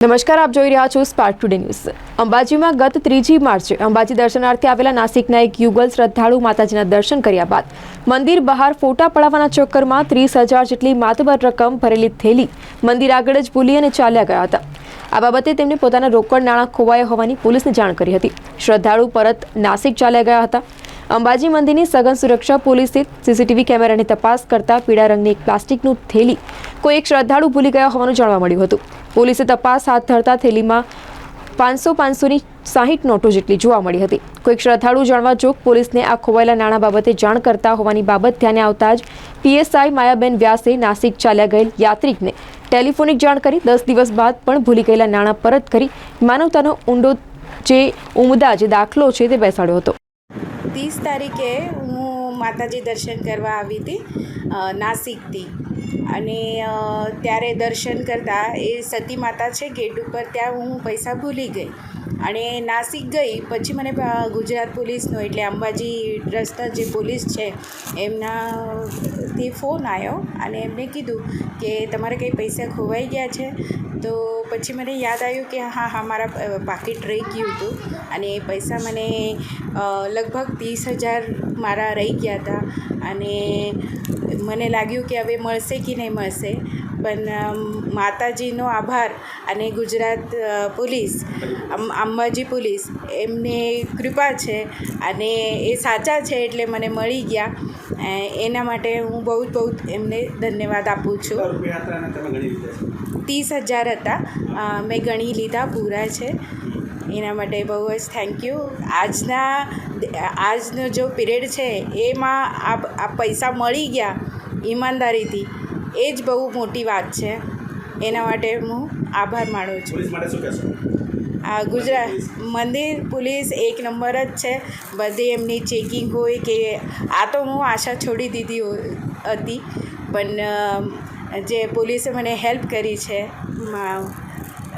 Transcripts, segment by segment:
નમસ્કાર, આપ જોઈ રહ્યા છો સ્પાર્ક ટુડે ન્યૂઝ અંબાજીમાં ગત ત્રીજી માર્ચે અંબાજી દર્શનાર્થે આવેલા નાસિકના એક યુગલ શ્રદ્ધાળુ માતાજીના દર્શન કર્યા બાદ મંદિર બહાર ફોટા પડાવવાના ચક્કરમાં ત્રીસ હજાર જેટલી માતબર રકમ ભરેલી થેલી મંદિર આગળ જ ભૂલી અને ચાલ્યા ગયા હતા. આ બાબતે તેમને પોતાના રોકડ નાણાં ખોવાયા હોવાની પોલીસને જાણ કરી હતી. શ્રદ્ધાળુ પરત નાસિક ચાલ્યા ગયા હતા. અંબાજી મંદિરની સઘન સુરક્ષા પોલીસે સીસીટીવી કેમેરાની તપાસ કરતા પીળા રંગની એક પ્લાસ્ટિકનું થેલી કોઈ એક શ્રદ્ધાળુ ભૂલી ગયા હોવાનું જાણવા મળ્યું હતું. પોલીસે તપાસ હાથ ધરતા થેલીમાં પાંચસો પાંચસોની સાહીઠ નોટો જેટલી જોવા મળી હતી. કોઈક શ્રદ્ધાળુ જાણવા જોગ પોલીસને આ ખોવાયેલા નાણાં બાબતે જાણ કરતા હોવાની બાબત ધ્યાને આવતા જ પીએસઆઈ માયાબેન વ્યાસે નાસિક ચાલ્યા ગયેલ યાત્રિકને ટેલિફોનિક જાણ કરી દસ દિવસ બાદ પણ ભૂલી ગયેલા નાણાં પરત કરી માનવતાનો ઊંડો જે ઉમદા જે દાખલો છે તે બેસાડ્યો હતો. ત્રીસ તારીખે હું માતાજી દર્શન કરવા આવી હતી નાસિકથી. અને ત્યારે દર્શન કરતાં એ સતી માતા છે ગેટ ઉપર, ત્યાં હું પૈસા ભૂલી ગઈ. અને નાસિક ગઈ, પછી મને ગુજરાત પોલીસનો એટલે અંબાજી ટ્રસ્ટના જે પોલીસ છે, એમનાથી ફોન આવ્યો અને એમણે કીધું કે તમારે કંઈ પૈસા ખોવાઈ ગયા છે? તો પછી મને યાદ આવ્યું કે હા હા, મારા પાકીટ રહી ગયું હતું. અને એ પૈસા મને લગભગ ત્રીસ હજાર મારા રહી ગયા હતા. અને મને લાગ્યું કે હવે મળશે કે નહીં મળશે. પણ માતાજીનો આભાર અને ગુજરાત પોલીસ અંબાજી પોલીસ એમને કૃપા છે અને એ સાચા છે એટલે મને મળી ગયા. એના માટે હું બહુ જ બહુ એમને ધન્યવાદ આપું છું. ત્રીસ હજાર હતા. મેં ગણી લીધા પૂરા છે. એના માટે બહુ જ થેન્ક યુ આજના આજનો જો પિરિયડ છે એમાં આ પૈસા મળી ગયા ઈમાનદારીથી. એ જ બહુ મોટી વાત છે. એના માટે હું આભાર માનું છું. આ ગુજરાત મંદિર પોલીસ એક નંબર જ છે. બધી એમની ચેકિંગ હોય કે આ તો હું આશા છોડી દીધી હતી. પણ જે પોલીસે મને હેલ્પ કરી છે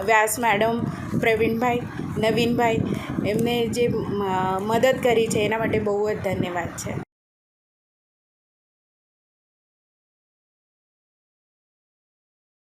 વ્યાસ મેડમ પ્રવીણભાઈ નવીનભાઈ એમને જે મદદ કરી છે એના માટે બહુ જ ધન્યવાદ છે.